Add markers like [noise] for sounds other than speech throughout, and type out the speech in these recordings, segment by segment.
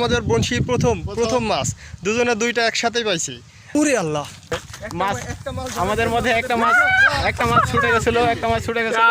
আমাদের বংশী প্রথম প্রথম। মাছ। দুজনে দুইটা একসাথে পাইছি। উরে আল্লাহ। মাছ আমাদের মধ্যে একটা মাছ একটা মাছ ছুটে গেছিল একটা মাছ ছুটে গেছিল।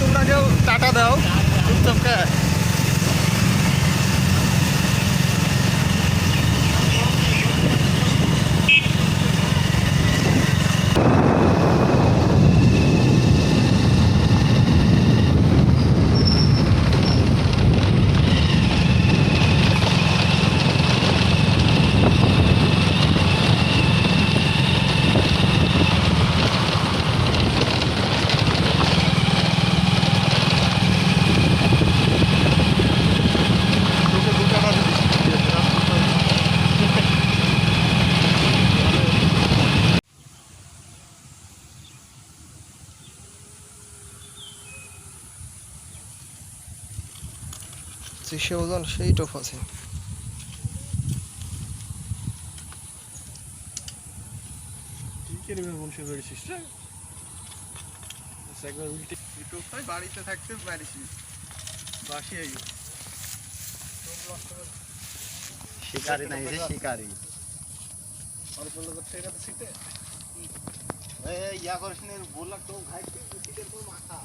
তোমরা কেউ টাটা দাও। চুপচাপ খায় তোকে দুটো মাছ দিচ্ছি। সে ওজন সেই টপ আছে। বাড়িতে থাকতে পারিস বাসি শিকারি নাই যে শিকারি। অল্প লোক থেকে তো ইয়া করিস শীতের কোন মাথা।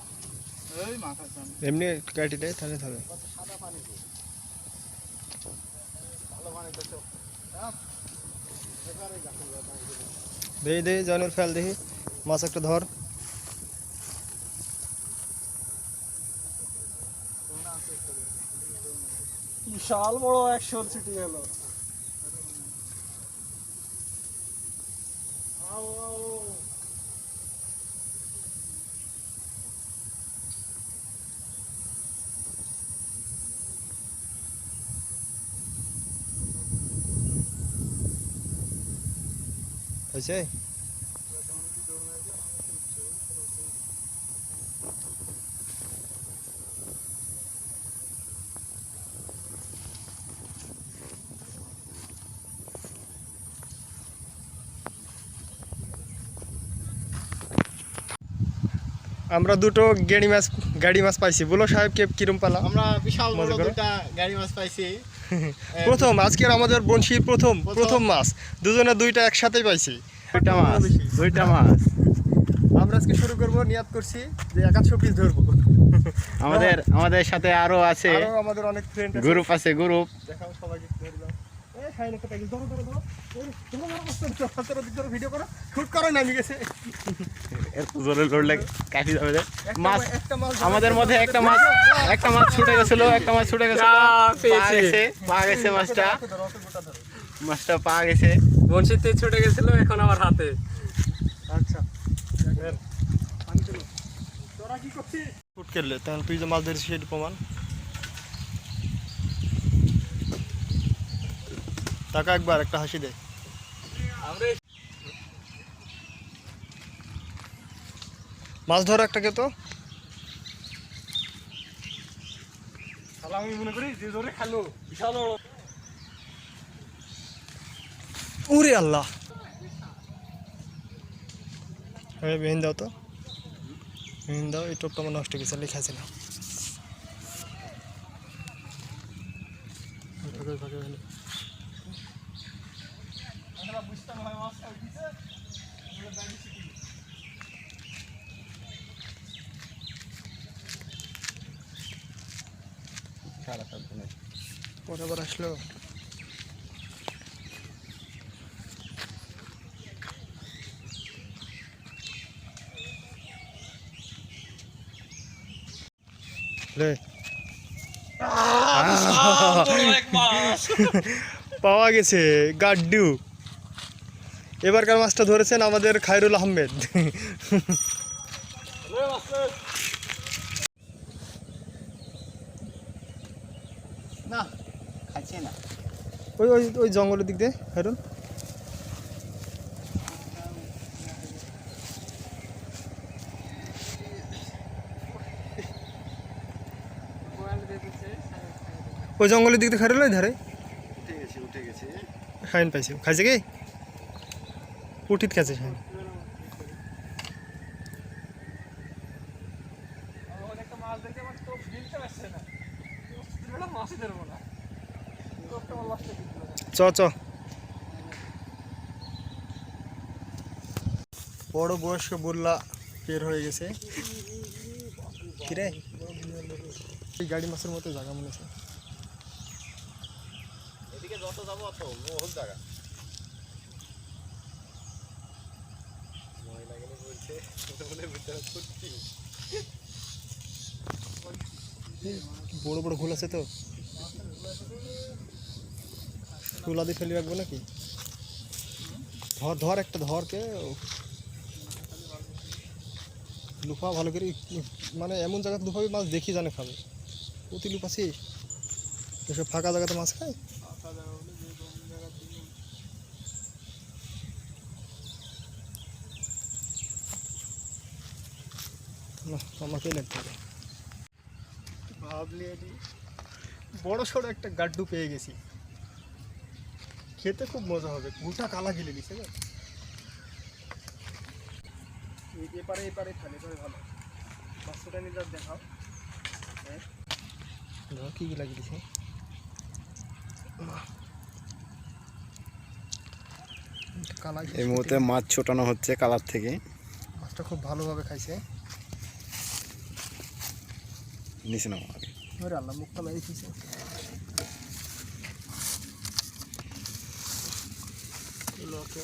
এমনি কাটি দেয় তাহলে হবে সাদা পানি তো ভালো পানি তো দেখি দেখি জয়নুর ফেল দেখি। মাছ একটা ধর। বিশাল বড় অ্যাকশন সিটি গেল হয়েছে? আমরা দুটো গেড়ি মাছ গাড়ি মাছ পাইছি। বলো সাহেব কে কিরম পালা? আমরা বিশাল বড়। দুটা গাড়ি মাছ পাইছি। [laughs] প্রথম আজকের আমাদের বনশির প্রথম প্রথম। মাছ। দুজনে দুইটা একসাথে পাইছি। দুইটা মাছ দুইটা মাছ। আমরা আজকে শুরু করব নিয়াত করছি যে একাশো পিস ধরবো। আমাদের আমাদের সাথে আরও আছে আরও আমাদের অনেক ফ্রেন্ড গ্রুপ আছে গ্রুপ দেখাও সবাইকে ধরো ধরো ধরো। ভিডিও করো শুট করো নামি গেছে। এত জোরে লড়লে কাটি যাবে রে। মাছ আমাদের মধ্যে একটা মাছ একটা মাছ ছুটে গেছিল একটা মাছ ছুটে গেছিল। পা গেছে পা গেছে মাছটা। মাছটা পা গেছে। বনশিতে ছুটে গেছিল এখন আমার হাতে। আচ্ছা। তোরা কি করছিস? শুট করলে তাহলে তুই যে মাছ ধরেছিস সেটা প্রমাণ। টাকা একবার একটা হাসি দেয় মাছ ধরো একটাকে তো? আমি মনে করি যে জোরে খেলো বিশাল উরে আল্লাহ। হ্যাঁ বেহিন দাও তো। বেহিন দাও এই টোপটা আমার নষ্ট গেছে লেখা ছিল পরে আবার আবার আসলো। পাওয়া গেছে গাড্ডু। এবারকার মাছটা ধরেছেন আমাদের খায়রুল আহমেদ। ওই ওই ওই জঙ্গলের দিক দিয়ে খায়রুল ওই জঙ্গলের দিক দিয়ে ওই ধারে শাইন পাইছে। খাইছে কি? উঠিত খাইছে একটা মাছ দেখে আমার তো গিলতে পারছে না। ধরবো না একটা আমার লাস্টে গিলতে চ চ। বড় বয়স্ক বললা বের হয়ে গেছে। কিরে? এই গাড়ি মাছের মতো জায়গা মনে হচ্ছে এদিকে যত যাব অত মহল জায়গা। ময়লা গেলে বলছে বড় বড় ফুল আছে তো? ফুলা দিয়ে ফেলে রাখব নাকি? ধর ধর একটা, ধরকে। লুফা ভালো করে মানে এমন জায়গাতে লুফাবি মাছ দেখি জানে খাবে। অতি লুফাছিস এসব ফাঁকা জায়গাতে মাছ খায়? আমাকেই বড় সড়ো একটা গাড্ডু পেয়ে গেছি। খেতে খুব মজা হবে। গোটা কালা গিলে দিছে না এই- এপারে এপারে খালি এপারে ভালো। মাছটা নিয়ে দেখাও। হ্যাঁ। কী কী লাগিয়ে দিছে এই মুহূর্তে মাছ ছোটানো হচ্ছে কালার থেকে। মাছটা খুব ভালোভাবে খাইছে। নিচে নামো আগে। আল্লাহ মুখটা মেরে ഓക്കെ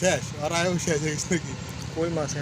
শেষ আর আয়ও শেষ হয়ে গেছে কই মাছ